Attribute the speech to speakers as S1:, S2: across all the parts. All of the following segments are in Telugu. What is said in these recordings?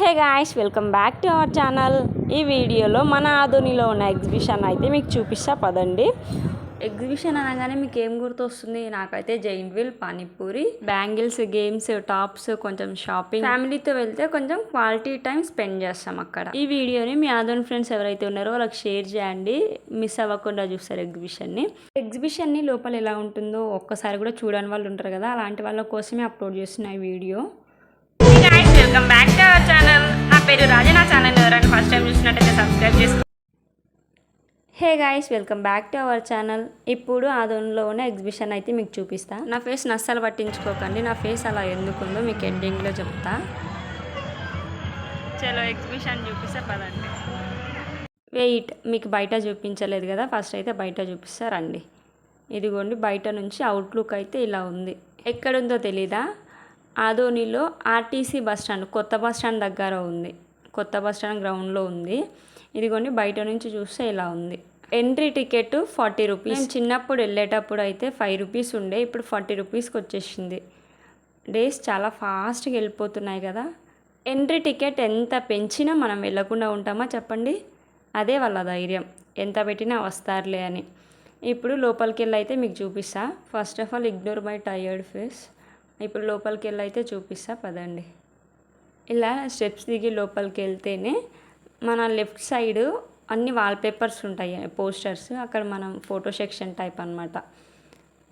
S1: Hey guys welcome back to our channel. ఈ వీడియోలో మన ఆధునిలో ఉన్న ఎగ్జిబిషన్ అయితే మీకు చూపిస్తా పదండి. ఎగ్జిబిషన్ అనగానే మీకు ఏం గుర్తొస్తుంది? నాకైతే giant wheel panipuri bangles games tops కొంచెం షాపింగ్. ఫ్యామిలీతో వెళ్తే కొంచెం క్వాలిటీ టైం స్పెండ్ చేస్తాం అక్కడ. ఈ వీడియోని మీ ఆధోని ఫ్రెండ్స్ ఎవరైతే ఉన్నారో వాళ్ళకి షేర్ చేయండి. మిస్ అవ్వకుండా చూస్తారు ఎగ్జిబిషన్ని. ఎగ్జిబిషన్ని లోపల ఎలా ఉంటుందో ఒక్కసారి కూడా చూడని వాళ్ళు ఉంటారు కదా అలాంటి వాళ్ళ కోసమే అప్లోడ్ చేస్తున్న ఈ video.
S2: Welcome back to our channel. నా పేరు రాజా నా ఛానల్. ఎవరైనా ఫస్ట్ టైం చూసినట్టయితే సబ్స్క్రైబ్ చేసుకో
S1: hey guys welcome back to our channel. ఇప్పుడు ఆదోన్లో ఉన్న ఎగ్జిబిషన్ అయితే మీకు చూపిస్తా. నా ఫేస్ నస్సలు పట్టించుకోకండి. నా ఫేస్ అలా ఎందుకుందో మీకు ఎండింగ్లో చెప్తా.
S2: చలో ఎగ్జిబిషన్ చూపిస్తే పదండి.
S1: వెయిట్ మీకు బయట చూపించలేదు కదా? ఫస్ట్ అయితే బయట చూపిస్తా రండి. ఇదిగోండి బయట నుంచి అవుట్లుక్ అయితే ఇలా ఉంది. ఎక్కడుందో తెలీదా? ఆదోనిలో ఆర్టీసీ బస్ స్టాండ్ కొత్త బస్ స్టాండ్ దగ్గర ఉంది. కొత్త బస్ స్టాండ్ గ్రౌండ్లో ఉంది. ఇదిగోండి బయట నుంచి చూస్తే ఇలా ఉంది. Entry ticket forty rupees. చిన్నప్పుడు వెళ్ళేటప్పుడు అయితే ఫైవ్ రూపీస్ ఉండే ఇప్పుడు ఫార్టీ రూపీస్కి వచ్చేసింది. డేస్ చాలా ఫాస్ట్గా వెళ్ళిపోతున్నాయి కదా. ఎంట్రీ టికెట్ ఎంత పెంచినా మనం వెళ్ళకుండా ఉంటామా చెప్పండి? అదే వాళ్ళ ధైర్యం. ఎంత పెట్టినా వస్తారులే అని. ఇప్పుడు లోపలికి వెళ్ళి అయితే మీకు చూపిస్తా. First of all ignore my tired face ఇప్పుడు లోపలికి వెళ్ళి అయితే చూపిస్తా పదండి. ఇలా స్టెప్స్ దిగి లోపలికి వెళ్తేనే మన లెఫ్ట్ సైడ్ అన్ని వాల్పేపర్స్ ఉంటాయి పోస్టర్స్. అక్కడ మనం ఫోటో సెక్షన్ టైప్ అనమాట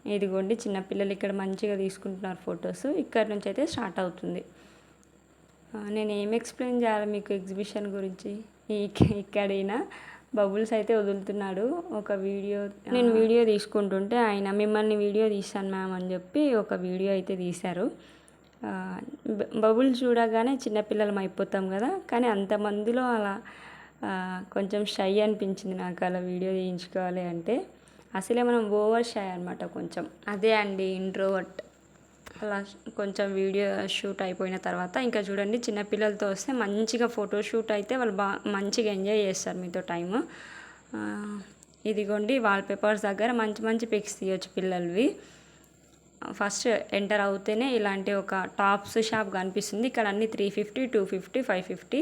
S1: ఇదిగోండి చిన్నపిల్లలు ఇక్కడ మంచిగా తీసుకుంటున్నారు ఫొటోస్. ఇక్కడ నుంచి అయితే స్టార్ట్ అవుతుంది. నేను ఏం ఎక్స్ప్లెయిన్ చేయాలి మీకు ఎగ్జిబిషన్ గురించి? ఈ- ఇక్కడైనా బబుల్స్ అయితే వదులుతున్నాడు. ఒక వీడియో నేను వీడియో తీసుకుంటుంటే ఆయన మిమ్మల్ని వీడియో తీస్తాను మ్యామ్ అని చెప్పి ఒక వీడియో అయితే తీశారు. బబుల్స్ చూడగానే చిన్నపిల్లలం అయిపోతాం కదా కానీ అంతమందిలో అలా కొంచెం షై అనిపించింది నాకు అలా వీడియో తీయించుకోవాలి అంటే. అసలే మనం ఓవర్ షై అనమాట కొంచెం. అదే అండి ఇంట్రోవర్ట్. అలా కొంచెం వీడియో షూట్ అయిపోయిన తర్వాత ఇంకా చూడండి చిన్నపిల్లలతో వస్తే మంచిగా ఫోటో షూట్ అయితే వాళ్ళు బాగా మంచిగా ఎంజాయ్ చేస్తారు మీతో టైము. ఇదిగోండి వాల్పేపర్స్ దగ్గర మంచి మంచి పిక్స్ తీయొచ్చు పిల్లలవి. ఫస్ట్ ఎంటర్ అవుతేనే ఇలాంటి ఒక టాప్స్ షాప్ కనిపిస్తుంది. ఇక్కడ అన్ని three fifty two fifty five fifty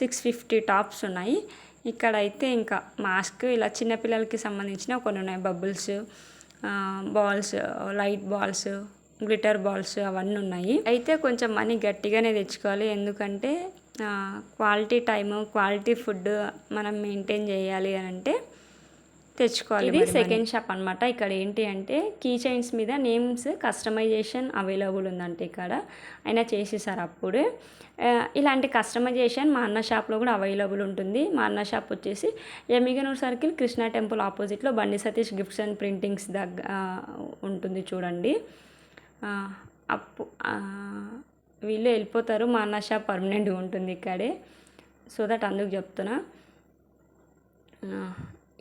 S1: six fifty tops ఉన్నాయి. ఇక్కడ అయితే ఇంకా మాస్క్ ఇలా చిన్నపిల్లలకి సంబంధించిన కొన్ని ఉన్నాయి. Bubbles balls light balls glitter balls అవన్నీ ఉన్నాయి. అయితే కొంచెం మనీ గట్టిగానే తెచ్చుకోవాలి. ఎందుకంటే క్వాలిటీ టైము క్వాలిటీ ఫుడ్ మనం మెయింటైన్ చేయాలి అని అంటే తెచ్చుకోవాలి ఇది సెకండ్ షాప్ అనమాట ఇక్కడ ఏంటి అంటే కీ చైన్స్ మీద నేమ్స్ కస్టమైజేషన్ అవైలబుల్ ఉందంటే ఇక్కడ. అయినా చేసేసారు అప్పుడే. ఇలాంటి కస్టమైజేషన్ మా అన్న షాప్లో కూడా అవైలబుల్ ఉంటుంది. మా అన్న షాప్ వచ్చేసి ఎమిగనూర్ సర్కిల్ కృష్ణా టెంపుల్ ఆపోజిట్లో బండి సతీష్ గిఫ్ట్స్ అండ్ ప్రింటింగ్స్ దగ్గర ఉంటుంది చూడండి. అప్పు వీళ్ళు వెళ్ళిపోతారు. మా అన్న షాప్ పర్మనెంట్గా ఉంటుంది ఇక్కడే. సో దట్ అందుకు చెప్తున్నా.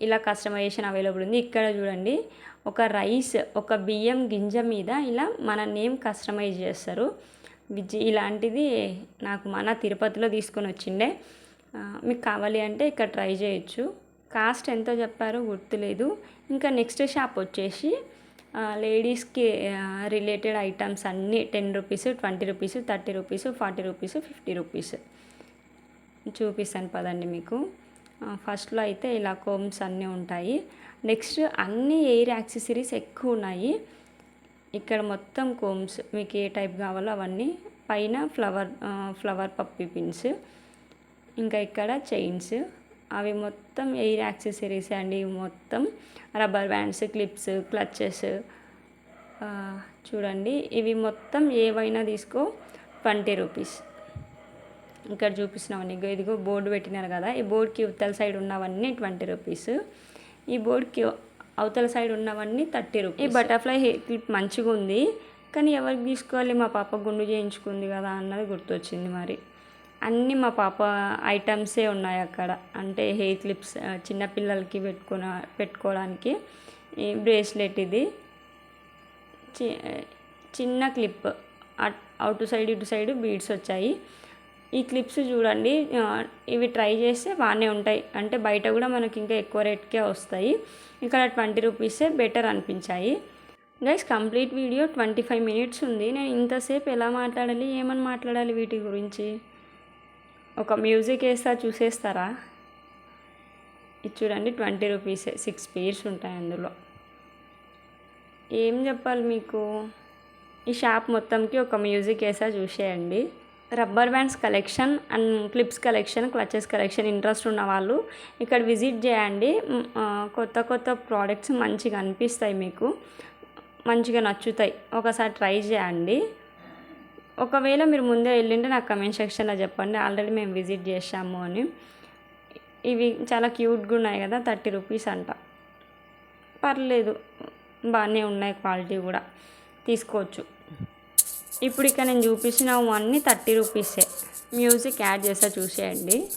S1: ఇలా కస్టమైజేషన్ అవైలబుల్ ఉంది. ఇక్కడ చూడండి ఒక రైస్ ఒక బియ్యం గింజ మీద ఇలా మన నేమ్ కస్టమైజ్ చేస్తారు. విజ్ ఇలాంటిది నాకు మన తిరుపతిలో తీసుకొని వచ్చిండే. మీకు కావాలి అంటే ఇక్కడ ట్రై చేయొచ్చు. కాస్ట్ ఎంతో చెప్పారో గుర్తులేదు. ఇంకా నెక్స్ట్ షాప్ వచ్చేసి లేడీస్కి రిలేటెడ్ ఐటమ్స్ అన్నీ ten rupees twenty rupees thirty rupees forty rupees fifty rupees. చూపిస్తాను పదండి మీకు. ఫస్ట్లో అయితే ఇలా కోమ్స్ అన్నీ ఉంటాయి. నెక్స్ట్ అన్ని ఎయిర్ యాక్సెసరీస్ ఎక్కువ ఉన్నాయి. ఇక్కడ మొత్తం కోమ్స్ మీకు ఏ టైప్ కావాలో అవన్నీ. పైన ఫ్లవర్ ఫ్లవర్ పప్పి పిన్స్. ఇంకా ఇక్కడ చైన్స్. అవి మొత్తం ఎయిర్ యాక్సెసరీస్ అండి. ఇవి మొత్తం రబ్బర్ బ్యాండ్స్ క్లిప్స్ క్లచెస్ చూడండి. ఇవి మొత్తం ఏవైనా తీసుకో ట్వంటీ రూపీస్ ఇక్కడ చూపిస్తున్నామని ఇదిగో బోర్డు పెట్టినారు కదా. ఈ బోర్డుకి ఉత్తల సైడ్ ఉన్నవన్నీ ట్వంటీ రూపీస్ ఈ బోర్డుకి అవతల సైడ్ ఉన్నవన్నీ థర్టీ రూపీస్ ఈ బటర్ఫ్లై హెయిర్ క్లిప్ మంచిగా ఉంది కానీ ఎవరికి తీసుకోవాలి? మా పాప గుండు చేయించుకుంది కదా అన్నది గుర్తొచ్చింది మరి. అన్నీ మా పాప ఐటమ్సే ఉన్నాయి అక్కడ. అంటే హెయిర్ క్లిప్స్ చిన్నపిల్లలకి పెట్టుకున్న పెట్టుకోవడానికి ఈ బ్రేస్లెట్ ఇది. చి- చిన్న క్లిప్. అట్- సైడ్ ఇటు సైడ్ బీడ్స్ వచ్చాయి. ఈ క్లిప్స్ చూడండి ఇవి ట్రై చేస్తే బాగానే ఉంటాయి. అంటే బయట కూడా మనకి ఇంకా ఎక్కువ రేట్కే వస్తాయి. ఇక్కడ ట్వంటీ రూపీసే బెటర్ అనిపించాయి. Guys complete video twenty five minutes ఉంది. నేను ఇంతసేపు ఎలా మాట్లాడాలి ఏమని మాట్లాడాలి వీటి గురించి? ఒక మ్యూజిక్ వేస్తా చూసేస్తారా? ఇది చూడండి ట్వంటీ రూపీసే సిక్స్ పేర్స్ ఉంటాయి అందులో. ఏం చెప్పాలి మీకు? ఈ షాప్ మొత్తంకి ఒక మ్యూజిక్ వేసా చూసేయండి. Rubber bands collection and clips collection clutches collection interest ఉన్న వాళ్ళు ఇక్కడ విజిట్ చేయండి. కొత్త కొత్త ప్రోడక్ట్స్ మంచిగా అనిపిస్తాయి మీకు. మంచిగా నచ్చుతాయి. ఒకసారి ట్రై చేయండి. ఒకవేళ మీరు ముందే వెళ్ళింటే నాకు కమెంట్ సెక్షన్లో చెప్పండి. ఆల్రెడీ మేము విజిట్ చేసాము అని. ఇవి చాలా క్యూట్గా ఉన్నాయి కదా థర్టీ రూపీస్ అంట. పర్లేదు బాగానే ఉన్నాయి క్వాలిటీ కూడా. తీసుకోవచ్చు. ఇప్పుడు ఇక్కడ నేను చూపించిన అన్నీ థర్టీ రూపీసే. మ్యూజిక్ యాడ్ చేస్తా చూసేయండి.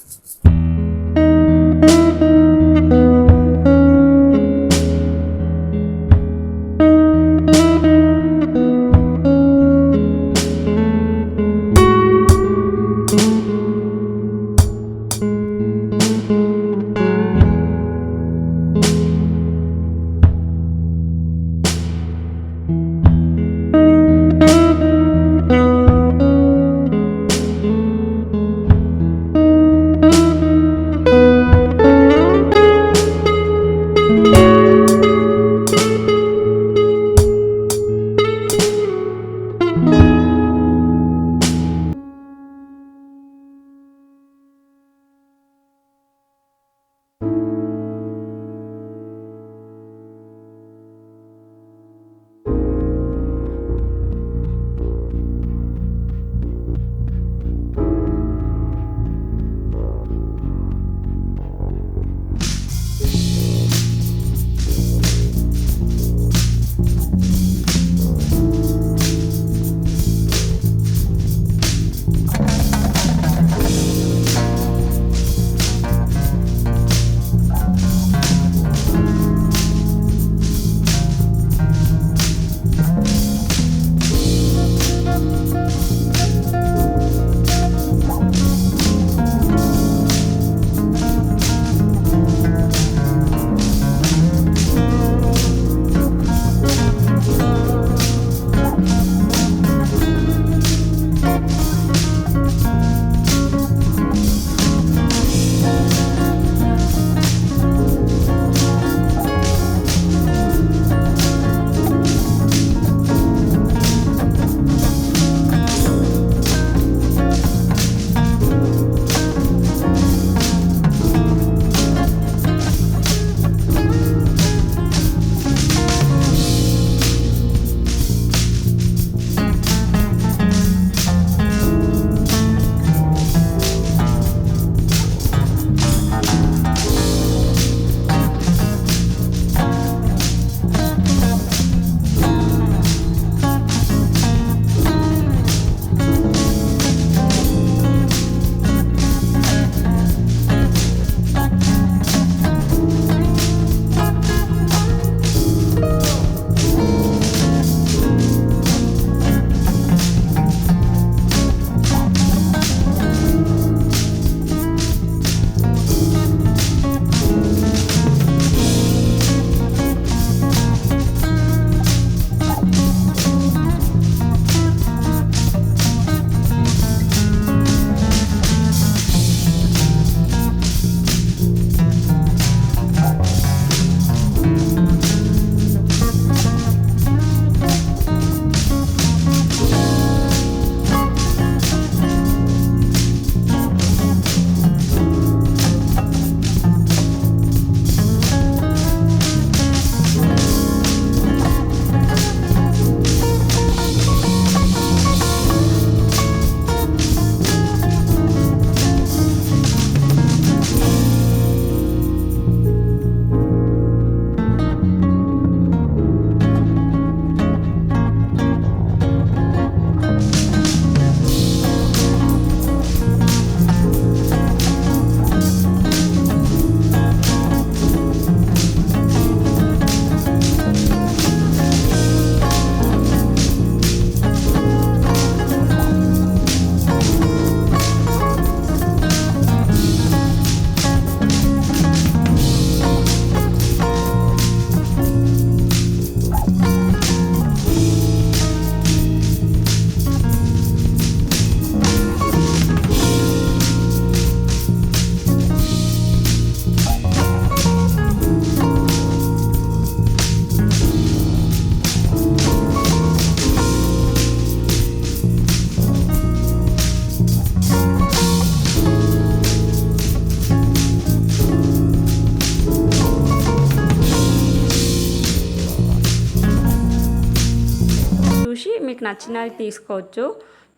S1: చూసి మీకు నచ్చినవి తీసుకోవచ్చు.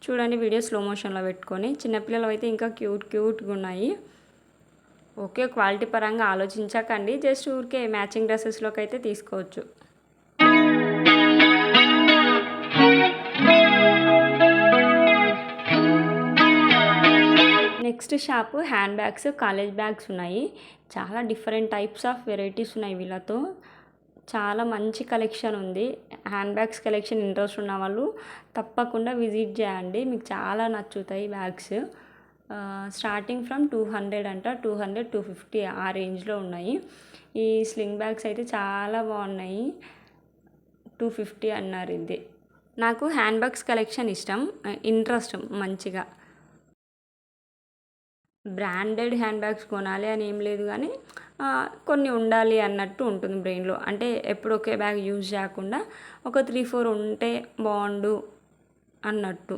S1: చూడండి వీడియో స్లో మోషన్లో పెట్టుకొని. చిన్నపిల్లలు అయితే ఇంకా క్యూట్ క్యూట్గా ఉన్నాయి. ఓకే క్వాలిటీ పరంగా ఆలోచించకండి. జస్ట్ ఊరికే మ్యాచింగ్ డ్రెస్సెస్లోకి అయితే తీసుకోవచ్చు. Next shop hand bags college bags ఉన్నాయి. చాలా డిఫరెంట్ టైప్స్ ఆఫ్ వెరైటీస్ ఉన్నాయి వీళ్ళతో. చాలా మంచి కలెక్షన్ ఉంది. హ్యాండ్ బ్యాగ్స్ కలెక్షన్ ఇంట్రెస్ట్ ఉన్న వాళ్ళు తప్పకుండా విజిట్ చేయండి. మీకు చాలా నచ్చుతాయి bags. Starting from two hundred అంట. టూ హండ్రెడ్ టూ ఫిఫ్టీ ఆ రేంజ్లో ఉన్నాయి. ఈ స్లింగ్ బ్యాగ్స్ అయితే చాలా బాగున్నాయి. టూ ఫిఫ్టీ అన్నారు ఇది. నాకు హ్యాండ్ బ్యాగ్స్ కలెక్షన్ ఇష్టం. ఇంట్రెస్ట్ మంచిగా. బ్రాండెడ్ హ్యాండ్ బ్యాగ్స్ కొనాలి అని ఏం లేదు కానీ కొన్ని ఉండాలి అన్నట్టు ఉంటుంది బ్రెయిన్లో. అంటే ఎప్పుడు ఒకే బ్యాగ్ యూజ్ చేయకుండా ఒక త్రీ ఫోర్ ఉంటే బాగుండు అన్నట్టు.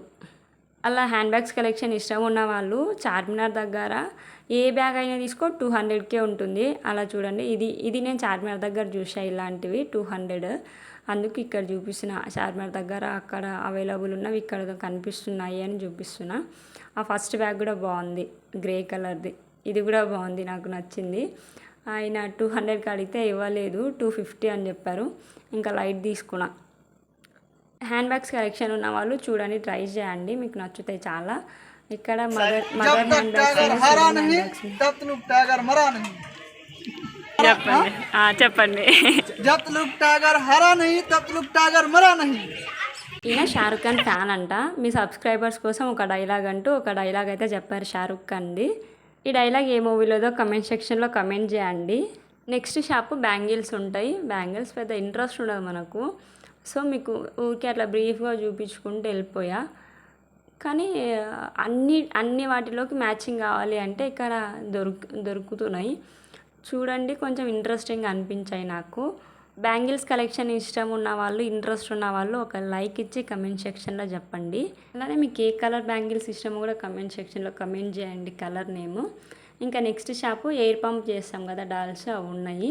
S1: అలా హ్యాండ్ బ్యాగ్స్ కలెక్షన్ ఇష్టం ఉన్న వాళ్ళు చార్మినార్ దగ్గర ఏ బ్యాగ్ అయినా తీసుకో టూ హండ్రెడ్కే ఉంటుంది. అలా చూడండి. ఇది ఇది నేను చార్మినార్ దగ్గర చూసా ఇలాంటివి టూ హండ్రెడ్. అందుకు ఇక్కడ చూపిస్తున్నా. చార్మినార్ దగ్గర అక్కడ అవైలబుల్ ఉన్నవి ఇక్కడ కనిపిస్తున్నాయి అని చూపిస్తున్నా. ఆ ఫస్ట్ బ్యాగ్ కూడా బాగుంది. గ్రే కలర్ది. ఇది కూడా బాగుంది నాకు నచ్చింది. ఆయన టూ హండ్రెడ్కి అడిగితే ఇవ్వలేదు టూ ఫిఫ్టీ అని చెప్పారు. ఇంకా లైట్ తీసుకున్నా. హ్యాండ్ బ్యాగ్స్ కలెక్షన్ ఉన్న వాళ్ళు చూడండి ట్రై చేయండి. మీకు నచ్చుతాయి చాలా. ఇక్కడ మదర్ మదర్ హ్యాండ్ చెప్పండి. చెప్పండి.
S3: జత్ లుక్ టాగర్ హరా నహీ తత్ లుక్ టాగర్ మరా నహీ.
S1: ఈయన షారుఖ్ ఖాన్ ఫ్యాన్ అంట. మీ సబ్స్క్రైబర్స్ కోసం ఒక డైలాగ్ అంటూ ఒక డైలాగ్ అయితే చెప్పారు షారుఖ్ ఖాన్ది. ఈ డైలాగ్ ఏ మూవీలోదో కమెంట్ సెక్షన్లో కమెంట్ చేయండి. నెక్స్ట్ షాప్ బ్యాంగిల్స్ ఉంటాయి. బ్యాంగిల్స్ పెద్ద ఇంట్రెస్ట్ ఉండదు మనకు. సో మీకు ఊరికే అట్లా బ్రీఫ్గా చూపించుకుంటూ వెళ్ళిపోయా. కానీ అన్ని అన్ని వాటిలోకి మ్యాచింగ్ కావాలి అంటే ఇక్కడ దొరుకు దొరుకుతున్నాయి. చూడండి కొంచెం ఇంట్రెస్టింగ్ అనిపించాయి నాకు. బ్యాంగిల్స్ కలెక్షన్ ఇష్టం ఉన్న వాళ్ళు ఇంట్రెస్ట్ ఉన్న వాళ్ళు ఒక లైక్ ఇచ్చి కమెంట్ సెక్షన్లో చెప్పండి. అలానే మీకు ఏ కలర్ బ్యాంగిల్స్ ఇష్టమో కూడా కమెంట్ సెక్షన్లో కమెంట్ చేయండి కలర్ నేము. ఇంకా నెక్స్ట్ షాపు ఎయిర్ పంప్ చేస్తాం కదా డాల్స్ అవి ఉన్నాయి.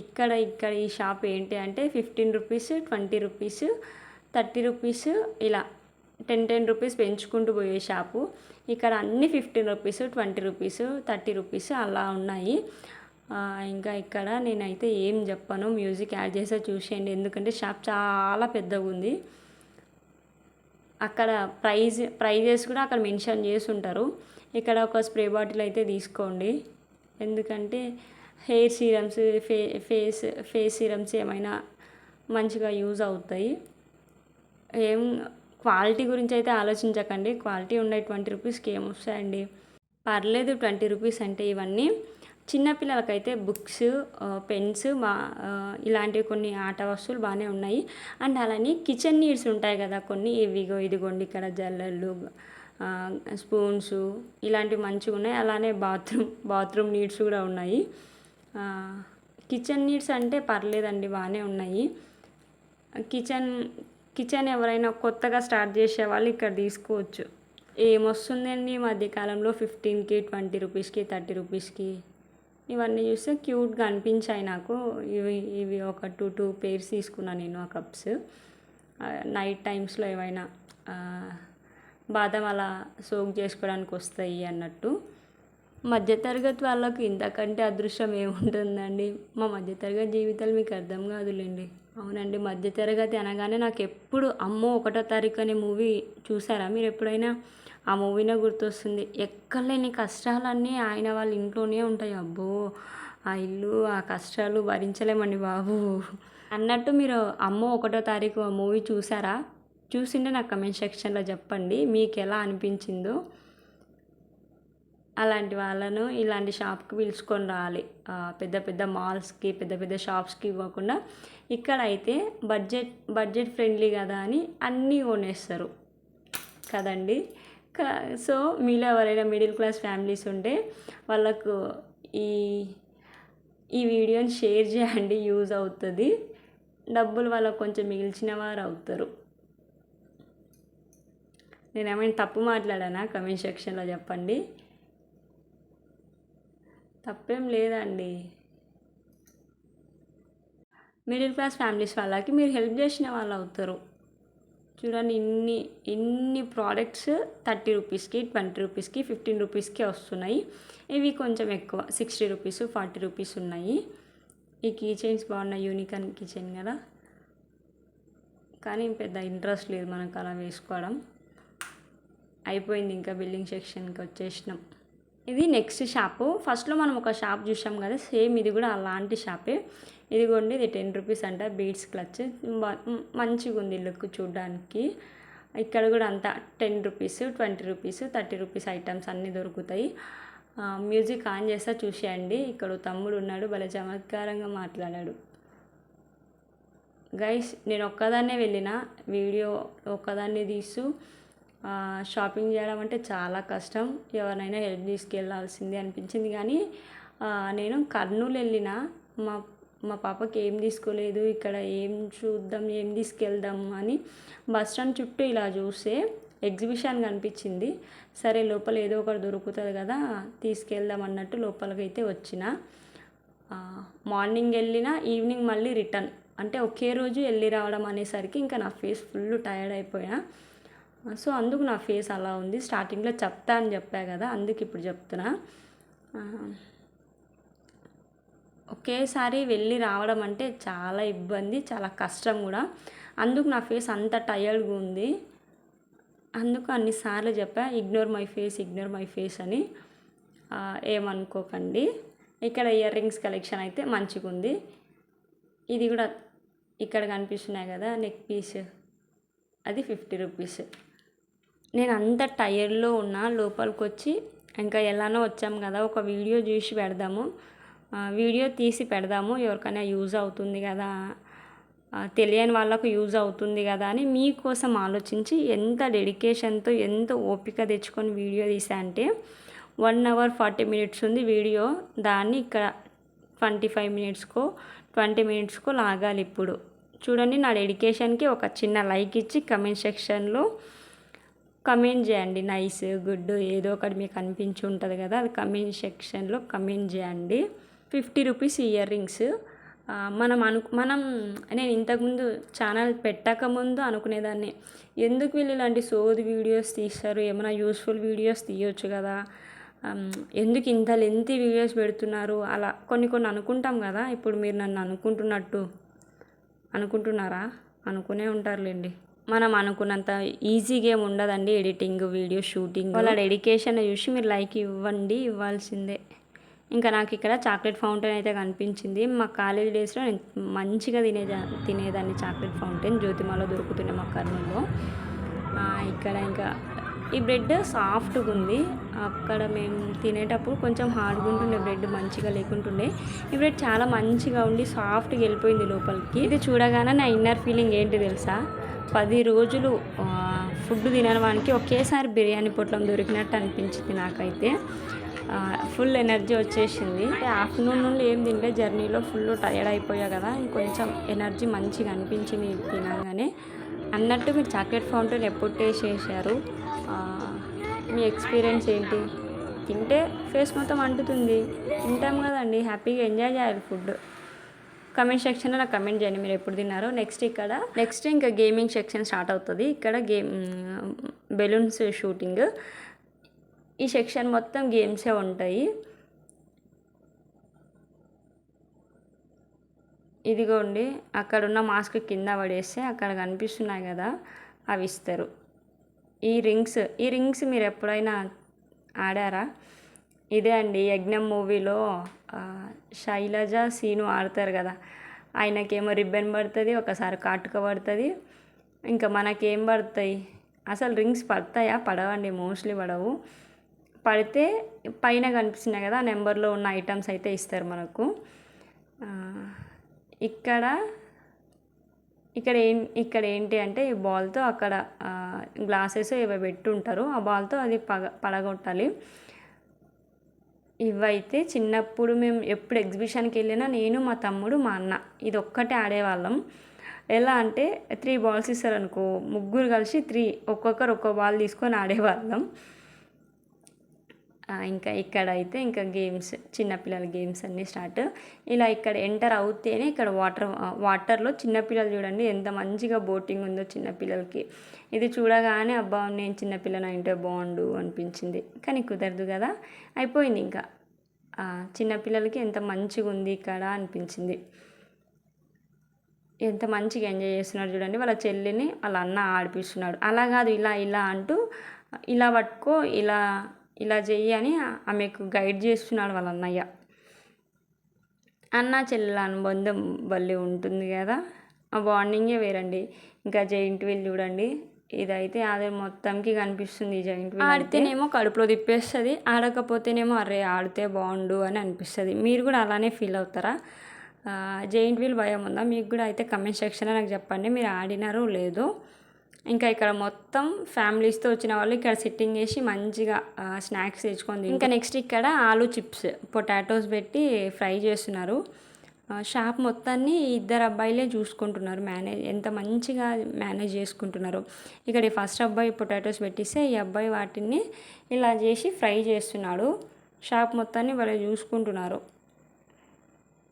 S1: ఇక్కడ ఇక్కడ ఈ షాప్ ఏంటి అంటే fifteen rupees twenty rupees thirty rupees ఇలా టెన్ టెన్ రూపీస్ పెంచుకుంటూ పోయే షాపు. ఇక్కడ అన్ని fifteen rupees twenty rupees thirty rupees అలా ఉన్నాయి. ఇంకా ఇక్కడ నేనైతే ఏం చెప్పను. మ్యూజిక్ యాడ్ చేసే చూసేయండి. ఎందుకంటే షాప్ చాలా పెద్దగా ఉంది. అక్కడ ప్రైజ్ ప్రైజెస్ కూడా అక్కడ మెన్షన్ చేసి ఉంటారు ఇక్కడ ఒక స్ప్రే బాటిల్ అయితే తీసుకోండి. ఎందుకంటే హెయిర్ సీరమ్స్ ఫే ఫేస్ ఫేస్ సీరమ్స్ ఏమైనా మంచిగా యూజ్ అవుతాయి. ఏం క్వాలిటీ గురించి అయితే ఆలోచించకండి. క్వాలిటీ ఉండే ట్వంటీ రూపీస్కి ఏం వస్తాయండి? పర్లేదు ట్వంటీ రూపీస్ అంటే ఇవన్నీ. చిన్నపిల్లలకైతే బుక్స్ పెన్స్ మా ఇలాంటివి కొన్ని ఆట వస్తువులు బాగానే ఉన్నాయి. అండ్ అలానే కిచెన్ నీడ్స్ ఉంటాయి కదా కొన్ని. ఇవిగో ఇదిగోండి ఇక్కడ జల్లలు స్పూన్స్ ఇలాంటివి మంచిగా ఉన్నాయి. అలానే బాత్రూమ్ బాత్రూమ్ నీడ్స్ కూడా ఉన్నాయి. కిచెన్ నీడ్స్ అంటే పర్లేదండి బాగానే ఉన్నాయి. కిచెన్ కిచెన్ ఎవరైనా కొత్తగా స్టార్ట్ చేసే వాళ్ళు ఇక్కడ తీసుకోవచ్చు. ఏమొస్తుందండి ఈ మధ్యకాలంలో? ఫిఫ్టీన్కి ట్వంటీ రూపీస్కి థర్టీ రూపీస్కి? ఇవన్నీ చూస్తే క్యూట్గా అనిపించాయి నాకు. ఇవి ఇవి ఒక టూ టూ పేర్స్ తీసుకున్నాను నేను ఆ కప్స్. నైట్ టైమ్స్లో ఏమైనా బాదం అలా సోక్ చేసుకోవడానికి వస్తాయి అన్నట్టు. మధ్యతరగతి వాళ్ళకు ఇంతకంటే అదృష్టం ఏముంటుందండి? మా మధ్యతరగతి జీవితాలు మీకు అర్థం కాదులేండి. అవునండి మధ్యతరగతి అనగానే నాకు ఎప్పుడు అమ్మో ఒకటో తారీఖు అనే మూవీ చూసారా మీరు ఎప్పుడైనా? ఆ మూవీనే గుర్తొస్తుంది. ఎక్కడలేని కష్టాలన్నీ ఆయన వాళ్ళ ఇంట్లోనే ఉంటాయి. అబ్బో ఆ ఇల్లు ఆ కష్టాలు భరించలేమండి బాబు. అన్నట్టు మీరు అమ్మో ఒకటో తారీఖు ఆ మూవీ చూసారా? చూసింటే నాకు కమెంట్ సెక్షన్లో చెప్పండి. మీకు ఎలా అనిపించిందో. అలాంటి వాళ్ళను ఇలాంటి షాప్కి పిలుచుకొని రావాలి. పెద్ద పెద్ద మాల్స్కి పెద్ద పెద్ద షాప్స్కి ఇవ్వకుండా ఇక్కడ అయితే బడ్జెట్ బడ్జెట్ ఫ్రెండ్లీ కదా అని అన్నీ కొనేస్తారు. కదండి? సో మీలో ఎవరైనా మిడిల్ క్లాస్ ఫ్యామిలీస్ ఉంటే వాళ్ళకు ఈ ఈ వీడియోని షేర్ చేయండి యూజ్ అవుతుంది. డబ్బులు వాళ్ళకు కొంచెం మిగిల్చిన వారు అవుతారు. నేను ఏమైనా తప్పు మాట్లాడానా? కమెంట్ సెక్షన్లో చెప్పండి. తప్పేం లేదండి. మిడిల్ క్లాస్ ఫ్యామిలీస్ వాళ్ళకి మీరు హెల్ప్ చేసిన వాళ్ళు అవుతారు. చూడండి ఇన్ని ఇన్ని ప్రోడక్ట్స్ థర్టీ రూపీస్కి ట్వంటీ రూపీస్కి ఫిఫ్టీన్ రూపీస్కి వస్తున్నాయి. ఇవి కొంచెం ఎక్కువ సిక్స్టీ రూపీస్ ఫార్టీ రూపీస్ ఉన్నాయి. ఈ కీ చైన్స్ బాగున్నాయి యూనికాన్ కిచెన్ కీ చైన్ కదా. కానీ పెద్ద ఇంట్రెస్ట్ లేదు మనకు అలా వేసుకోవడం. అయిపోయింది ఇంకా బిల్లింగ్ సెక్షన్కి వచ్చేసినాం. ఇది నెక్స్ట్ షాపు ఫస్ట్లో మనం ఒక షాప్ చూసాం కదా సేమ్ ఇది కూడా అలాంటి షాపే ఇదిగోండి ఇది టెన్ రూపీస్ అంట బీడ్స్ క్లచ్. మంచిగా ఉంది లుక్ చూడడానికి. ఇక్కడ కూడా అంతా ten rupees twenty rupees thirty rupees items అన్నీ దొరుకుతాయి. మ్యూజిక్ ఆన్ చేస్తా చూసేయండి. ఇక్కడ తమ్ముడు ఉన్నాడు భలే చమత్కారంగా మాట్లాడాడు. గైస్ నేను ఒక్కదాన్నే వెళ్ళిన వీడియో ఒక్కదాన్నే తీస్తూ షాపింగ్ చేయడం అంటే చాలా కష్టం. ఎవరినైనా హెల్ప్ తీసుకెళ్ళాల్సిందే అనిపించింది కానీ నేను కర్నూలు వెళ్ళిన మా మా పాపకి ఏం తీసుకోలేదు ఇక్కడ ఏం చూద్దాం ఏం తీసుకెళ్దాం అని బస్ స్టాండ్ చుట్టూ ఇలా చూస్తే ఎగ్జిబిషన్ కనిపించింది. సరే లోపల ఏదో ఒకటి దొరుకుతుంది కదా తీసుకెళ్దాం అన్నట్టు లోపలికైతే వచ్చిన. మార్నింగ్ వెళ్ళిన ఈవినింగ్ మళ్ళీ రిటర్న్. అంటే ఒకే రోజు వెళ్ళి రావడం అనేసరికి ఇంకా నా ఫేస్ ఫుల్ టైర్డ్ అయిపోయా. సో అందుకు నా ఫేస్ అలా ఉంది. స్టార్టింగ్లో చెప్తా అని చెప్పా కదా అందుకు ఇప్పుడు చెప్తున్నా. ఒకేసారి వెళ్ళి రావడం అంటే చాలా ఇబ్బంది చాలా కష్టం కూడా. అందుకు నా ఫేస్ అంత టైర్డ్గా ఉంది. అందుకు అన్నిసార్లు చెప్పా ignore my face ignore my face అని. ఏమనుకోకండి. ఇక్కడ ఇయర్ రింగ్స్ కలెక్షన్ అయితే మంచిగా ఉంది. ఇది కూడా ఇక్కడ కనిపిస్తున్నాయి కదా నెక్ పీస్. అది ఫిఫ్టీ రూపీస్. నేను అంత టైర్లో ఉన్నా లోపలికి వచ్చి ఇంకా ఎలానో వచ్చాం కదా ఒక వీడియో చూసి పెడదాము. వీడియో తీసి పెడదాము ఎవరికైనా యూజ్ అవుతుంది కదా తెలియని వాళ్ళకు యూజ్ అవుతుంది కదా అని మీకోసం ఆలోచించి ఎంత డెడికేషన్తో ఎంత ఓపిక తెచ్చుకొని వీడియో తీసా అంటే వన్ అవర్ ఫార్టీ మినిట్స్ ఉంది వీడియో దాన్ని ఇక్కడ ట్వంటీ ఫైవ్ మినిట్స్కో ట్వంటీ మినిట్స్కో లాగాలి ఇప్పుడు. చూడండి నా డెడికేషన్కి ఒక చిన్న లైక్ ఇచ్చి కమెంట్ సెక్షన్లో కమెంట్ చేయండి. నైస్ గుడ్ ఏదో ఒకటి మీకు అనిపించి ఉంటుంది కదా అది కమెంట్ సెక్షన్లో కమెంట్ చేయండి. ఫిఫ్టీ రూపీస్ ఇయర్ రింగ్స్ మనం అను మనం నేను ఇంతకుముందు ఛానల్ పెట్టకముందు అనుకునేదాన్ని. ఎందుకు వీళ్ళు ఇలాంటి సోది వీడియోస్ తీస్తారు? ఏమైనా యూస్ఫుల్ వీడియోస్ తీయొచ్చు కదా. ఎందుకు ఇంత లెంతీ వీడియోస్ పెడుతున్నారు? అలా కొన్ని కొన్ని అనుకుంటాం కదా. ఇప్పుడు మీరు నన్ను అనుకుంటున్నట్టు. అనుకుంటున్నారా? అనుకునే ఉంటారులేండి. మనం అనుకున్నంత ఈజీగా ఏమి ఉండదండి ఎడిటింగ్ వీడియో షూటింగ్. వాళ్ళ డెడికేషన్ చూసి మీరు లైక్ ఇవ్వండి ఇవ్వాల్సిందే. ఇంకా నాకు ఇక్కడ చాక్లెట్ ఫౌంటైన్ అయితే కనిపించింది. మా కాలేజ్ డేస్లో నేను మంచిగా తినేదా తినేదాన్ని చాక్లెట్ ఫౌంటైన్. జ్యోతిమాలో దొరుకుతుండే మా కర్నూలులో. ఇక్కడ ఇంకా ఈ బ్రెడ్ సాఫ్ట్గా ఉంది. అక్కడ మేము తినేటప్పుడు కొంచెం హార్డ్గా ఉంటుండే బ్రెడ్ మంచిగా లేకుంటుండే. ఈ బ్రెడ్ చాలా మంచిగా ఉండి సాఫ్ట్గా వెళ్ళిపోయింది లోపలికి. ఇది చూడగానే నా ఇన్నర్ ఫీలింగ్ ఏంటి తెలుసా? పది రోజులు ఫుడ్ తినడానికి ఒకేసారి బిర్యానీ పొట్లం దొరికినట్టు అనిపించింది నాకైతే. ఫుల్ ఎనర్జీ వచ్చేసింది. ఆఫ్టర్నూన్ నుండి ఏం తింటే జర్నీలో ఫుల్ టైర్డ్ అయిపోయా కదా ఇంకొంచెం ఎనర్జీ మంచిగా అనిపించింది తినగానే. అన్నట్టు మీరు చాక్లెట్ ఫౌంటైన్ ఎప్పుడు టేస్ట్ చేశారు? మీ ఎక్స్పీరియన్స్ ఏంటి? తింటే ఫేస్ మొత్తం అంటుతుంది. తింటాం కదండి హ్యాపీగా ఎంజాయ్ చేయాలి ఫుడ్ కమెంట్ సెక్షన్లో నాకు కమెంట్ చేయండి మీరు ఎప్పుడు తిన్నారో. నెక్స్ట్ ఇక్కడ నెక్స్ట్ ఇంకా గేమింగ్ సెక్షన్ స్టార్ట్ అవుతుంది. ఇక్కడ గేమ్ బెలూన్స్ షూటింగ్ ఈ సెక్షన్ మొత్తం గేమ్సే ఉంటాయి. ఇదిగోండి అక్కడ ఉన్న మాస్క్ కింద పడేస్తే అక్కడ కనిపిస్తున్నాయి కదా అవి ఇస్తారు. ఈ రింగ్స్ ఈ రింగ్స్ మీరు ఎప్పుడైనా ఆడారా? ఇదే అండి యజ్ఞం మూవీలో శైలజ సీను ఆడతారు కదా ఆయనకేమో రిబ్బన్ పడుతుంది ఒకసారి కాటుక పడుతుంది. ఇంకా మనకేం పడతాయి? అసలు రింగ్స్ పడతాయా? పడవండి మోస్ట్లీ పడవు. పడితే పైన కనిపిస్తున్నాయి కదా ఆ నెంబర్లో ఉన్న ఐటమ్స్ అయితే ఇస్తారు మనకు. ఇక్కడ ఇక్కడ ఏం ఇక్కడ ఏంటి అంటే ఈ బాల్తో అక్కడ గ్లాసెస్ ఇవి పెట్టుంటారు. ఆ బాల్తో అది పగ పడగొట్టాలి. ఇవైతే చిన్నప్పుడు మేము ఎప్పుడు ఎగ్జిబిషన్కి వెళ్ళినా నేను మా తమ్ముడు మా అన్న ఇది ఒక్కటే ఆడేవాళ్ళం. ఎలా అంటే త్రీ బాల్స్ ఇస్తారు అనుకో ముగ్గురు కలిసి త్రీ ఒక్కొక్కరు ఒక్కో బాల్ తీసుకొని ఆడేవాళ్ళం. ఇంకా ఇక్కడ అయితే ఇంకా గేమ్స్ చిన్నపిల్లల గేమ్స్ అన్నీ స్టార్ట్. ఇలా ఇక్కడ ఎంటర్ అవుతేనే ఇక్కడ వాటర్ వాటర్లో చిన్నపిల్లలు చూడండి ఎంత మంచిగా బోటింగ్ ఉందో చిన్నపిల్లలకి. ఇది చూడగానే అబ్బా నేను చిన్నపిల్లని అంటే బాగుండు అనిపించింది. కానీ కుదరదు కదా అయిపోయింది ఇంకా. చిన్నపిల్లలకి ఎంత మంచిగా ఉంది ఇక్కడ అనిపించింది. ఎంత మంచిగా ఎంజాయ్ చేస్తున్నాడు చూడండి వాళ్ళ చెల్లిని వాళ్ళ అన్న ఆడిపిస్తున్నాడు. అలా కాదు ఇలా ఇలా అంటూ ఇలా పట్టుకో ఇలా ఇలా చెయ్యి అని ఆమెకు గైడ్ చేస్తున్నాడు వాళ్ళ అన్నయ్య. అన్న చెల్లెల అనుబంధం భలే ఉంటుంది కదా ఆ బాండింగే వేరండి. ఇంకా జైంట్ వీల్ చూడండి. ఇదైతే అది మొత్తంకి కనిపిస్తుంది జాయింట్ జైంట్ వీల్ ఆడితేనేమో కడుపులో తిప్పేస్తుంది ఆడకపోతేనేమో అరే ఆడితే బాగుండు అని అనిపిస్తుంది. మీరు కూడా అలానే ఫీల్ అవుతారా? జైంట్ వీల్ భయం ఉందా? మీకు కూడా అయితే కమెంట్ సెక్షన్లో నాకు చెప్పండి. మీరు ఆడినారో లేదో ఇంకా ఇక్కడ మొత్తం ఫ్యామిలీస్తో వచ్చిన వాళ్ళు ఇక్కడ సిట్టింగ్ చేసి మంచిగా స్నాక్స్ తెచ్చుకుంది ఇంకా నెక్స్ట్ ఇక్కడ ఆలు చిప్స్ పొటాటోస్ పెట్టి ఫ్రై చేస్తున్నారు. షాప్ మొత్తాన్ని ఇద్దరు అబ్బాయిలే చూసుకుంటున్నారు మేనేజ్ ఎంత మంచిగా మేనేజ్ చేసుకుంటున్నారు. ఇక్కడ ఈ ఫస్ట్ అబ్బాయి పొటాటోస్ పెట్టిస్తే ఈ అబ్బాయి వాటిని ఇలా చేసి ఫ్రై చేస్తున్నాడు. షాప్ మొత్తాన్ని వాళ్ళు చూసుకుంటున్నారు.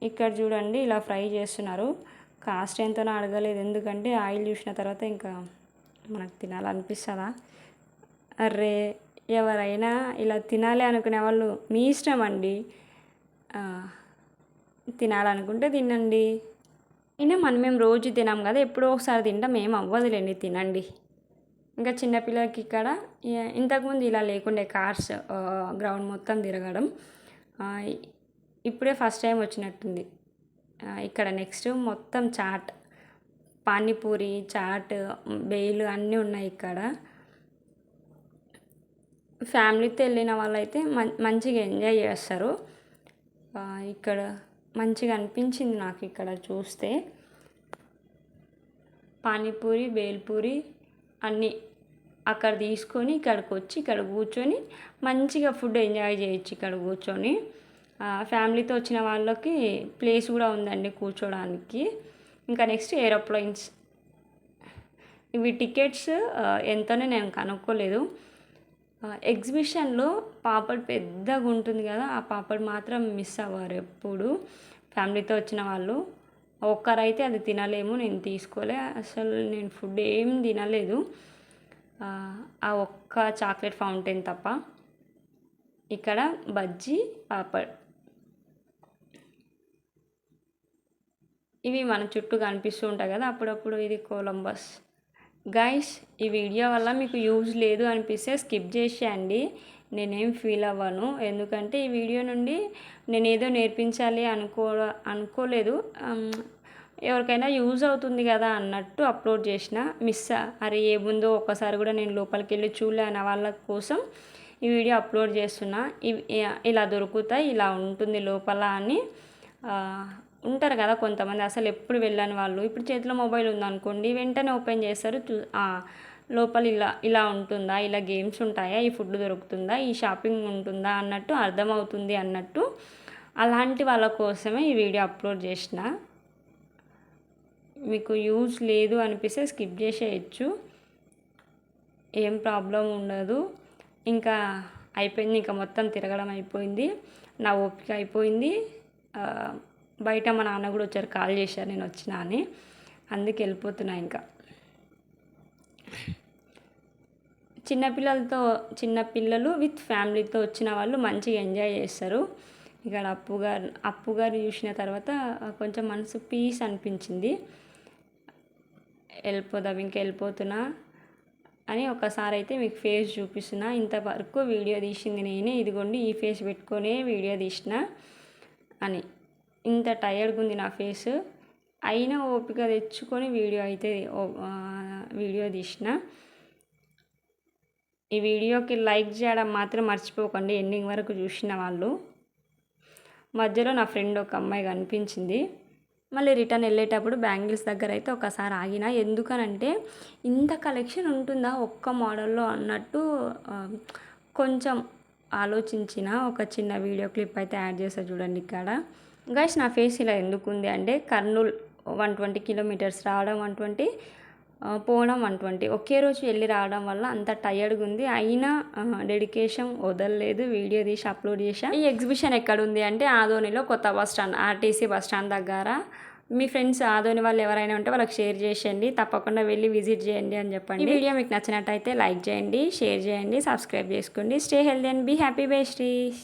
S1: ఇక్కడ చూడండి ఇలా ఫ్రై చేస్తున్నారు. కాస్ట్ ఎంతనో అడగలేదు ఎందుకంటే ఆయిల్ చూసిన తర్వాత ఇంకా మనకు తినాలనిపిస్తుందా? అర్రే ఎవరైనా ఇలా తినాలి అనుకునే వాళ్ళు మీ ఇష్టం అండి. తినాలనుకుంటే తినండి. అయినా మనం మేము రోజు తినాం కదా ఎప్పుడో ఒకసారి తింటాం ఏం అవ్వదులేండి తినండి. ఇంకా చిన్నపిల్లలకి ఇక్కడ ఇంతకుముందు ఇలా లేకుండే కార్స్ గ్రౌండ్ మొత్తం తిరగడం ఇప్పుడే ఫస్ట్ టైం వచ్చినట్టుంది. ఇక్కడ నెక్స్ట్ మొత్తం చాట్. పానీపూరి చాట్ బేలు అన్నీ ఉన్నాయి ఇక్కడ. ఫ్యామిలీతో వెళ్ళిన వాళ్ళైతే మం మంచిగా ఎంజాయ్ చేస్తారు. ఇక్కడ మంచిగా అనిపించింది నాకు ఇక్కడ చూస్తే. పానీపూరి బేల్పూరి అన్నీ అక్కడ తీసుకొని ఇక్కడికి వచ్చి ఇక్కడ కూర్చొని మంచిగా ఫుడ్ ఎంజాయ్ చేయొచ్చు ఇక్కడ కూర్చొని. ఫ్యామిలీతో వచ్చిన వాళ్ళకి ప్లేస్ కూడా ఉందండి కూర్చోడానికి. ఇంకా నెక్స్ట్ ఏరోప్లైన్స్ ఇవి టికెట్స్ ఆ, ఎంతనో నేను కనుక్కోలేదు. ఎగ్జిబిషన్లో పాపడ్ పెద్దగా ఉంటుంది కదా ఆ పాపడ్ మాత్రం మిస్ అవ్వరు ఎప్పుడు. ఫ్యామిలీతో వచ్చిన వాళ్ళు ఒక్కరైతే అది తినలేము నేను తీసుకోలే. అసలు నేను ఫుడ్ ఏం తినలేదు. ఆ, ఆ ఒక్క చాక్లెట్ ఫౌంటైన్ తప్ప. ఇక్కడ బజ్జీ పాపడ్. ఇవి మన చుట్టూ కనిపిస్తూ ఉంటాయి కదా అప్పుడప్పుడు ఇది కొలంబస్ గైస్ ఈ వీడియో వల్ల మీకు యూజ్ లేదు అనిపిస్తే స్కిప్ చేసేయండి. నేనేం ఫీల్ అవ్వను. ఎందుకంటే ఈ వీడియో నుండి నేను ఏదో నేర్పించాలి అనుకో అనుకోలేదు. Um, ఎవరికైనా యూజ్ అవుతుంది కదా అన్నట్టు అప్లోడ్ చేసిన. మిస్ అరే ఏముందో ఒక్కసారి కూడా నేను లోపలికి వెళ్ళి చూడలే అన్న వాళ్ళ కోసం ఈ వీడియో అప్లోడ్ చేస్తున్నా. ఇలా దొరుకుతాయి ఇలా ఉంటుంది లోపల అని. Uh, ఉంటారు కదా కొంతమంది. అసలు ఎప్పుడు వెళ్ళని వాళ్ళు. ఇప్పుడు చేతిలో మొబైల్ ఉందనుకోండి వెంటనే ఓపెన్ చేస్తారు. చూ లోపల ఇలా ఇలా ఉంటుందా? ఇలా గేమ్స్ ఉంటాయా? ఈ ఫుడ్ దొరుకుతుందా? ఈ షాపింగ్ ఉంటుందా? అన్నట్టు అర్థమవుతుంది అన్నట్టు అలాంటి వాళ్ళ కోసమే ఈ వీడియో అప్లోడ్ చేసిన. మీకు యూజ్ లేదు అనిపిస్తే స్కిప్ చేసేయచ్చు. ఏం ప్రాబ్లం ఉండదు. ఇంకా అయిపోయింది. ఇంకా మొత్తం తిరగడం అయిపోయింది. నా ఓపిక అయిపోయింది. బయట మా నాన్న కూడా వచ్చారు కాల్ చేశారు నేను వచ్చినా అని. అందుకే వెళ్ళిపోతున్నా ఇంకా. చిన్నపిల్లలతో చిన్నపిల్లలు విత్ ఫ్యామిలీతో వచ్చిన వాళ్ళు మంచిగా ఎంజాయ్ చేస్తారు. ఇక్కడ అప్పు గారు అప్పు గారు చూసిన తర్వాత కొంచెం మనసు పీస్ అనిపించింది. వెళ్ళిపోదాం ఇంకా వెళ్ళిపోతున్నా అని ఒకసారి అయితే మీకు ఫేస్ చూపిస్తున్నా. ఇంతవరకు వీడియో తీసింది నేనే ఇదిగోండి ఈ ఫేస్ పెట్టుకొనే వీడియో తీసిన అని. ఇంత టైర్డ్గా ఉంది నా ఫేస్ అయినా ఓపిక తెచ్చుకొని వీడియో అయితే వీడియో తీసిన. ఈ వీడియోకి లైక్ చేయడం మాత్రం మర్చిపోకండి ఎండింగ్ వరకు చూసిన వాళ్ళు. మధ్యలో నా ఫ్రెండ్ ఒక అమ్మాయి కనిపించింది. మళ్ళీ రిటర్న్ వెళ్ళేటప్పుడు బ్యాంగిల్స్ దగ్గర అయితే ఒకసారి ఆగిన. ఎందుకనంటే ఇంత కలెక్షన్ ఉంటుందా ఒక్క మోడల్లో అన్నట్టు కొంచెం ఆలోచించిన. ఒక చిన్న వీడియో క్లిప్ అయితే యాడ్ చేసా చూడండి ఇక్కడ. గైస్ నా ఫేస్ ఇలా ఎందుకు ఉంది అంటే కర్నూలు వన్ ట్వంటీ కిలోమీటర్స్ రావడం వన్ ట్వంటీ పోవడం వన్ ట్వంటీ ఒకే రోజు వెళ్ళి రావడం వల్ల అంత టయర్డ్గా ఉంది. అయినా డెడికేషన్ వదలలేదు. వీడియో తీసి అప్లోడ్ చేశాను ఈ ఎగ్జిబిషన్ ఎక్కడ ఉంది అంటే ఆదోనిలో కొత్త bus stand RTC bus stand దగ్గర. మీ ఫ్రెండ్స్ ఆదోని వాళ్ళు ఎవరైనా ఉంటే వాళ్ళకి షేర్ చేసేయండి తప్పకుండా వెళ్ళి విజిట్ చేయండి అని చెప్పండి. వీడియో మీకు నచ్చినట్టయితే లైక్ చేయండి షేర్ చేయండి సబ్స్క్రైబ్ చేసుకోండి. Stay healthy and be happy besties